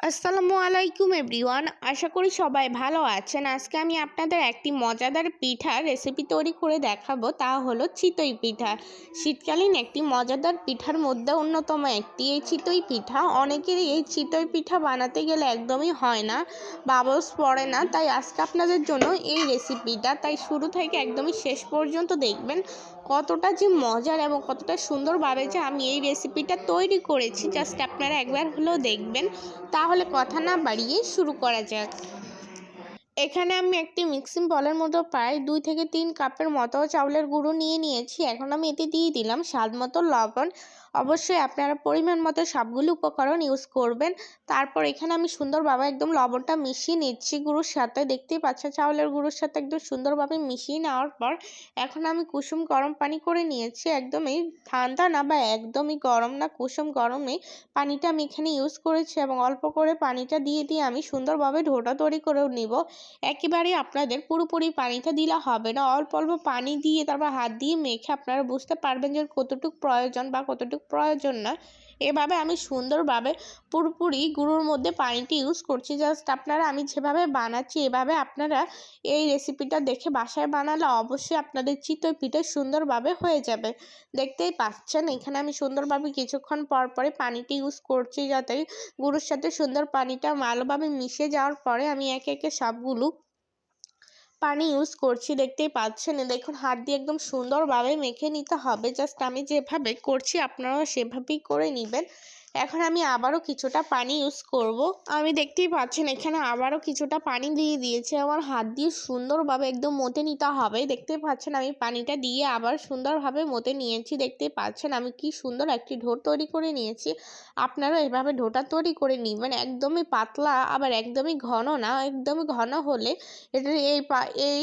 আসসালামু আলাইকুম এভরিওয়ান। আশা করি সবাই ভালো আছেন। আজকে আমি আপনাদের একটি মজাদার পিঠা রেসিপি তৈরি করে দেখাবো। তা হলো চিতই পিঠা। শীতকালীন একটি মজাদার পিঠার মধ্যে অন্যতম একটি এই চিতই পিঠা। অনেকেরই এই চিতই পিঠা বানাতে গেলে একদমই হয় না, বাবস পড়ে না। তাই আজকে আপনাদের জন্য এই রেসিপিটা তাই শুরু থেকে একদমই শেষ পর্যন্ত দেখবেন কতটা যে মজার এবং কতটা সুন্দরভাবে যে আমি এই রেসিপিটা তৈরি করেছি। জাস্ট আপনারা একবার হলেও দেখবেন। তাহলে কথা না বাড়িয়ে শুরু করা যাক। এখানে আমি একটি মিক্সিং বলের মতো প্রায় দুই থেকে তিন কাপের মতো চাউলের গুঁড়ো নিয়ে নিয়েছি। এখন আমি এতে দিয়ে দিলাম স্বাদ মতো লবণ। অবশ্যই আপনারা পরিমাণ মতো সবগুলো উপকরণ ইউজ করবেন। তারপর এখানে আমি সুন্দরভাবে একদম লবণটা মিশিয়ে নিচ্ছি গুঁড়োর সাথে। দেখতেই পাচ্ছেন চাউলের গুঁড়োর সাথে একদম সুন্দরভাবে মিশিয়ে নেওয়ার পর এখন আমি কুসুম গরম পানি করে নিয়েছি। একদমই ঠান্ডা না বা একদমই গরম না, কুসুম গরমে পানিটা আমি এখানে ইউজ করেছি এবং অল্প করে পানিটা দিয়ে দিয়ে আমি সুন্দরভাবে ঢোটা তৈরি করে নিব। একেবারে আপনাদের পুরোপুরি পানিটা দিলে হবে না। অল্প অল্প পানি দিয়ে তারপর হাত দিয়ে মেখে আপনারা বুঝতে পারবেন যে কতটুকু প্রয়োজন বা কতটুকু প্রয়োজন না এভাবে আমি সুন্দরভাবে পুরোপুরি গুঁড়োর মধ্যে পানিটি ইউজ করছি। জাস্ট আপনারা আমি যেভাবে বানাচ্ছি, এভাবে আপনারা এই রেসিপিটা দেখে বাসায় বানালে অবশ্যই আপনাদের চিতই পিঠে সুন্দরভাবে হয়ে যাবে। দেখতেই পাচ্ছেন, এখানে আমি সুন্দরভাবে কিছুক্ষণ পর পরে পানিটি ইউজ করছি যাতে গুঁড়োর সাথে সুন্দর পানিটা ভালোভাবে মিশে যাওয়ার পরে আমি একে একে সবগুলো পানি ইউজ করছি, দেখতেই পাচ্ছেন। দেখুন, হাত দিয়ে একদম সুন্দরভাবে মেখে নিতে হবে। জাস্ট আমি যেভাবে করছি, আপনারাও সেভাবেই করে নেবেন। এখন আমি আবারও কিছুটা পানি ইউজ করব। আমি দেখতেই পাচ্ছেন এখানে আবারও কিছুটা পানি দিয়ে দিয়েছি। আমার হাত দিয়ে সুন্দরভাবে একদম মতে নিতে হবে। দেখতেই পাচ্ছেন আমি পানিটা দিয়ে আবার সুন্দরভাবে মতে নিয়েছি। দেখতেই পাচ্ছেন আমি কি সুন্দর একটি ঢোর তৈরি করে নিয়েছি। আপনারা এভাবে ঢোটা তৈরি করে নিবেন। একদমই পাতলা, আবার একদমই ঘন না। একদমই ঘন হলে এটা এই পা, এই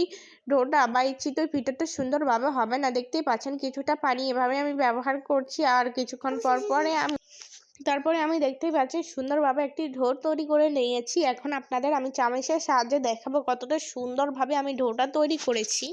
ডোটা বা এই চিতই পিঠাটা সুন্দরভাবে হবে না। দেখতেই পাচ্ছেন কিছুটা পানি এভাবে আমি ব্যবহার করছি। আর কিছুক্ষণ পর পরে আমি তারপরে আমি দেখতেই পাচ্ছি সুন্দরভাবে একটি ঢোর তৈরি করে নিয়েছি। এখন আপনাদের আমি চামচের সাহায্যে দেখাবো কতটা সুন্দরভাবে আমি ঢোটা তৈরি করেছি।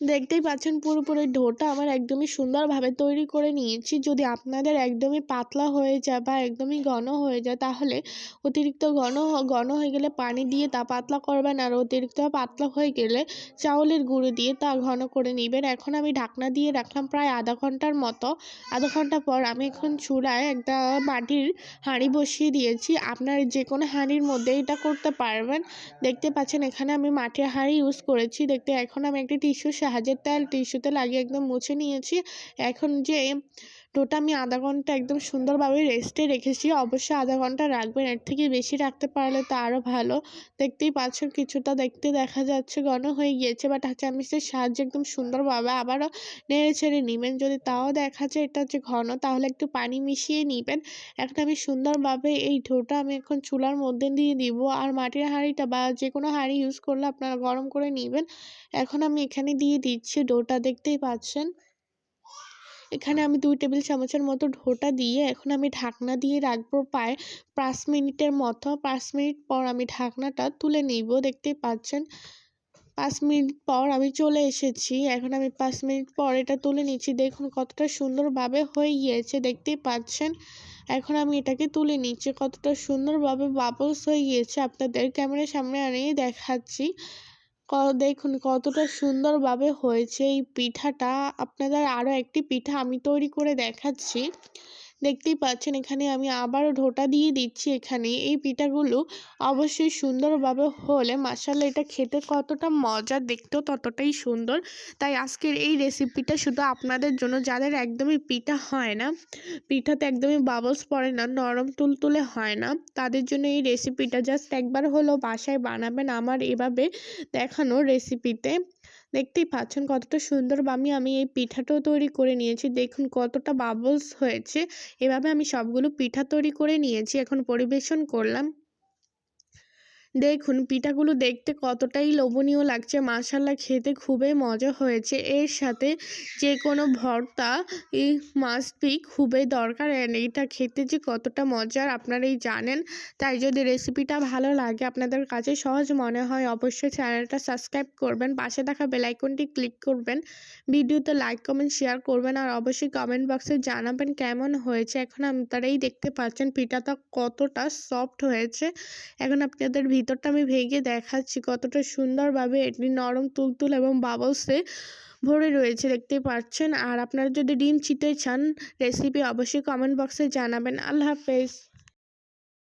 দেখতেই পাচ্ছেন পুরোপুরি ঢোটা আমার একদমই সুন্দরভাবে তৈরি করে নিয়েছি। যদি আপনাদের একদমই পাতলা হয়ে যায় বা একদমই ঘন হয়ে যায়, তাহলে অতিরিক্ত ঘন ঘন হয়ে গেলে পানি দিয়ে তা পাতলা করবেন আর অতিরিক্ত পাতলা হয়ে গেলে চাউলের গুঁড়ো দিয়ে তা ঘন করে নেবেন। এখন আমি ঢাকনা দিয়ে রাখলাম প্রায় আধা ঘণ্টার মতো। আধা ঘণ্টা পর আমি এখন চূড়ায় একটা মাটির হাঁড়ি বসিয়ে দিয়েছি। আপনার যে কোনো হাঁড়ির মধ্যে এটা করতে পারবেন। দেখতে পাচ্ছেন এখানে আমি মাটির হাঁড়ি ইউজ করেছি। দেখতে এখন আমি একটি টিস্যু সাহায্যের তেল টিস্যুতে লাগিয়ে একদম মুছে নিয়েছি। এখন যে টোটা আমি আধা ঘণ্টা একদম সুন্দরভাবে রেস্টে রেখেছি। অবশ্যই আধা ঘণ্টা রাখবেন, এর থেকে বেশি রাখতে পারলে তো আরও ভালো। দেখতেই পাচ্ছেন কিছুটা দেখতে দেখা যাচ্ছে, ঘন হয়ে গিয়েছে বাট চামিচের সাহায্যে একদম সুন্দরভাবে আবারও নেড়ে ছেড়ে নেবেন। যদি তাও দেখা যায় এটা হচ্ছে ঘন, তাহলে একটু পানি মিশিয়ে নেবেন। এখন আমি সুন্দরভাবে এই ঢোটা আমি এখন চুলার মধ্যে দিয়ে দিব। আর মাটির হাঁড়িটা বা যে কোনো হাঁড়ি ইউজ করলে আপনারা গরম করে নেবেন। এখন আমি এখানে দিয়ে দিচ্ছি ডোটা দেখতেই পাচ্ছেন। এখানে আমি দুই টেবিল চামচের মতো ঢোটা দিয়ে এখন আমি ঢাকনা দিয়ে রাখব প্রায় পাঁচ মিনিটের মতো। পাঁচ মিনিট পর আমি ঢাকনাটা তুলে নিব, দেখতেই পাচ্ছেন। পাঁচ মিনিট পর আমি চলে এসেছি। এখন আমি পাঁচ মিনিট পর এটা তুলে নিচ্ছি। দেখুন কতটা সুন্দরভাবে হয়ে গিয়েছে, দেখতেই পাচ্ছেন। এখন আমি এটাকে তুলে নিচ্ছি। কতটা সুন্দরভাবে বাবলস হয়ে গিয়েছে আপনাদের ক্যামেরার সামনে আনিয়ে দেখাচ্ছি। দেখুন কতটা সুন্দরভাবে হয়েছে এই পিঠাটা। আপনাদের আরও একটি পিঠা আমি তৈরি করে দেখাচ্ছি। দেখতেই পাচ্ছেন এখানে আমি আবারও ঢোটা দিয়ে দিচ্ছি এখানে। এই পিঠাগুলো অবশ্যই সুন্দরভাবে হলে মাসাল্লা এটা খেতে কতটা মজা, দেখতেও ততটাই সুন্দর। তাই আজকের এই রেসিপিটা শুধু আপনাদের জন্য, যাদের একদমই পিঠা হয় না, পিঠাতে একদমই বাবলস পড়ে না, নরম তুলতুলে হয় না, তাদের জন্য এই রেসিপিটা জাস্ট একবার হলেও বাসায় বানাবেন আমার এভাবে দেখানো রেসিপিতে দেখতেই পাচ্ছেন কতটা সুন্দর আমি আমি এই পিঠাটাও তৈরি করে নিয়েছি। দেখুন কতটা বাবলস হয়েছে। এভাবে আমি সবগুলো পিঠা তৈরি করে নিয়েছি, এখন পরিবেশন করলাম। দেখুন, পিঠাগুলো দেখতে কতটাই লোভনীয় লাগছে। মাশাল্লাহ খেতে খুবই মজা হয়েছে। এর সাথে যে কোনো ভর্তা মাস্ট বি খুবই দরকার। এইটা খেতে যে কতটা মজার আপনারাই জানেন। তাই যদি রেসিপিটা ভালো লাগে, আপনাদের কাছে সহজ মনে হয়, অবশ্যই চ্যানেলটা সাবস্ক্রাইব করবেন। পাশে থাকা বেলাইকনটি ক্লিক করবেন। ভিডিওতে লাইক কমেন্ট শেয়ার করবেন। আর অবশ্যই কমেন্ট বক্সে জানাবেন কেমন হয়েছে। এখন আপনারাই দেখতে পাচ্ছেন পিঠাটা কতটা সফট হয়েছে। এখন আপনাদের ভিতরটা আমি ভেঙে দেখাচ্ছি কতটা সুন্দরভাবে এটি নরম, তুলতুল এবং বাবলসে ভরে রয়েছে দেখতে পাচ্ছেন। আর আপনারা যদি ডিম চিতে চান রেসিপি অবশ্যই কমেন্ট বক্সে জানাবেন। আল্লাহ হাফেজ।